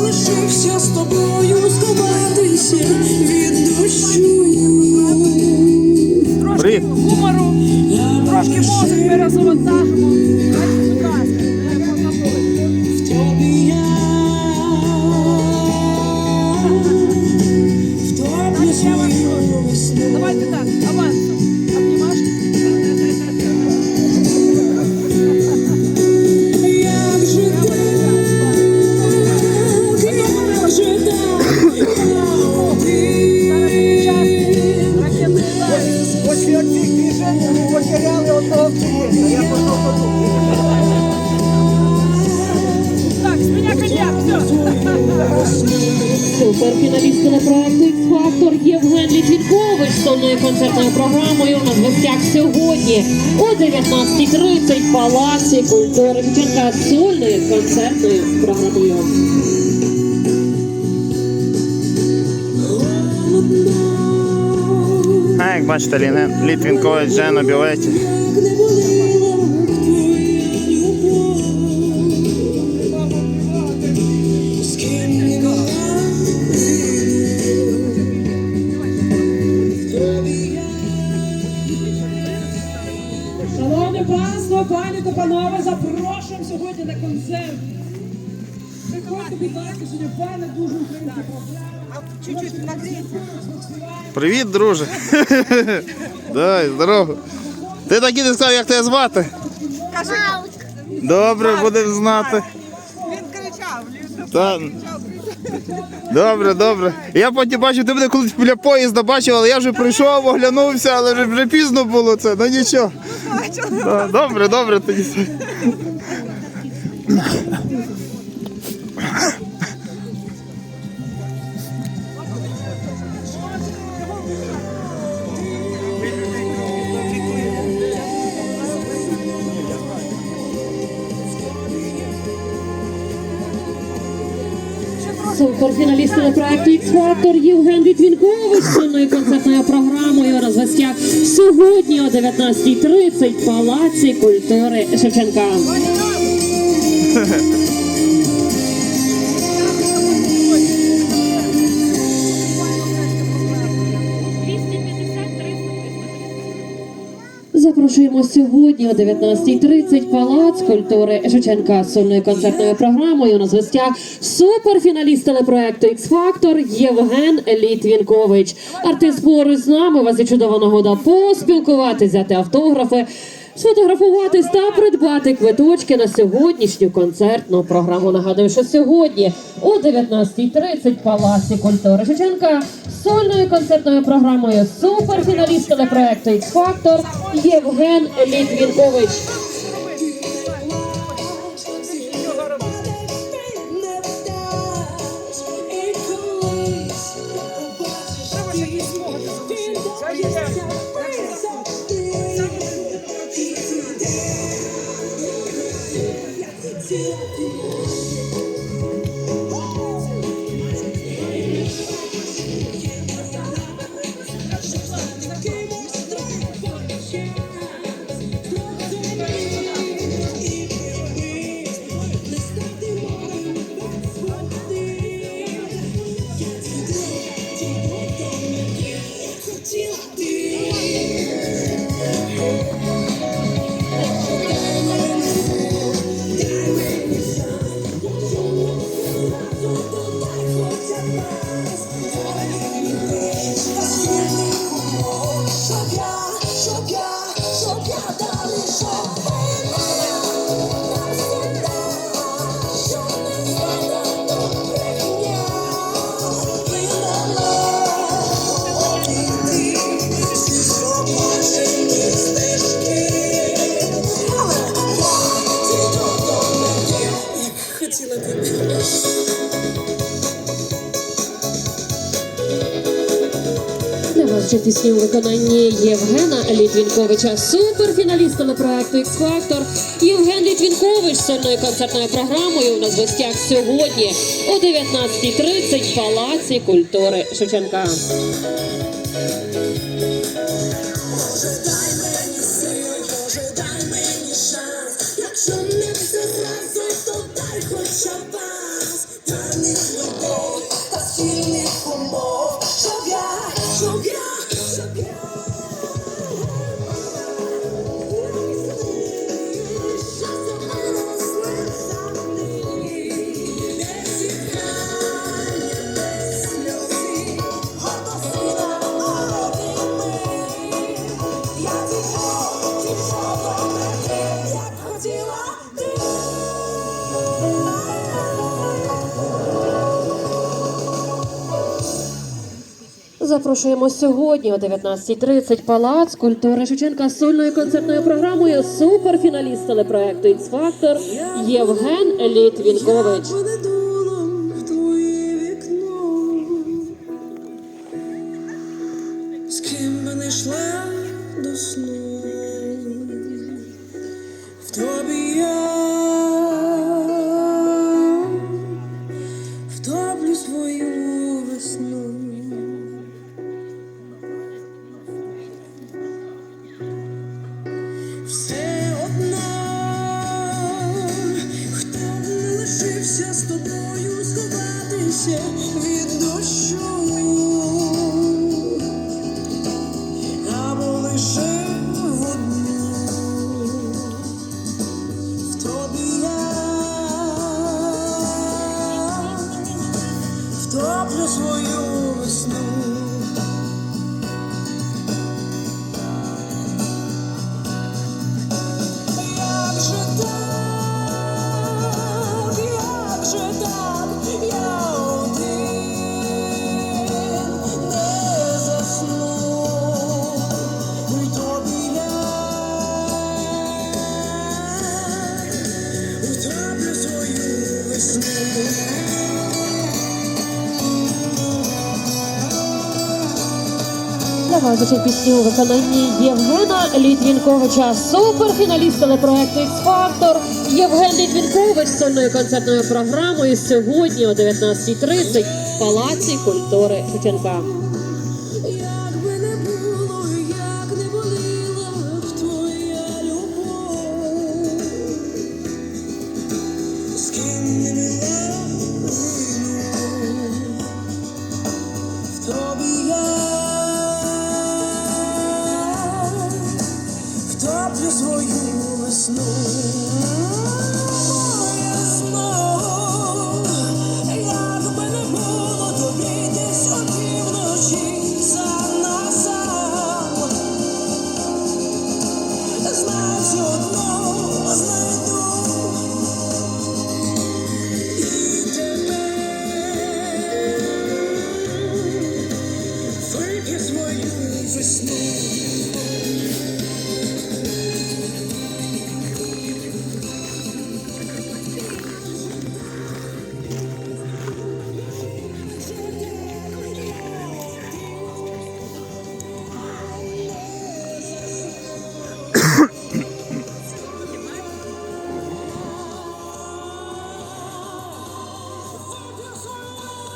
лишився з тобою, сховатися від дощу. Трошки гумору, трошки мозок перезавантажимо. Телепроекту X-Factor Євген Літвінкович з сольною концертною програмою на гостях сьогодні о 19.30 в Палаці культури Шевченка з сольною концертною програмою. А як бачите, Літвінкович вже на білеті. Панство, пані та панове, запрошуємо сьогодні на концерт. Приходьте, будь ласка, сьогодні пане дуже українська програма. Привіт, друже. Дай, здорово. Ти так і не сказав, як тебе звати? Добре, будемо знати. він кричав, він Та... Добре, добре. Я потім бачив, ти мене колись біля поїзда бачив, але я вже прийшов, оглянувся, але вже, вже пізно було це. Ну нічого. Да, Добре, добре тоді. Суперфіналіст проекту X-Factor Євген Вітвінкович з концертною програмою розвестя сьогодні о 19.30 в Палаці культури Шевченка. Запрошуємо сьогодні о 19.30 Палац культури Шевченка з сольною концертною програмою на гостях суперфіналіст телепроекту x фактор Євген Літвінкович. Артист поруч з нами. У вас є чудова нагода поспілкуватися, взяти автографи. Сфотографуватись та придбати квиточки на сьогоднішню концертну програму. Нагадую, що сьогодні о 19.30 в Палаці культури Шевченка сольною концертною програмою суперфіналіст телепроекту X-Factor Євген Літвінкович. не ваші пісні у виконанні Євгена Літвінковича, суперфіналіст телепроекту X Factor. Євген Літвінкович з сольною концертною програмою у нас в гостях сьогодні о 19.30 в Палаці культури Шевченка. Якщо не все зразу, то дай хоча б Запрошуємо сьогодні о 19.30 Палац культури Шевченка з сольною концертною програмою суперфіналіст телепроекту «Ікс-фактор» Євген Літвінкович. Все одна, хто не лишився з тобою сховатися Для вас звучать пісні у виконанні Євгена Літвінковича, суперфіналіст телепроекту «Х-фактор» Євген Літвінкович з сольною концертною програмою сьогодні о 19.30 в Палаці культури Шевченка.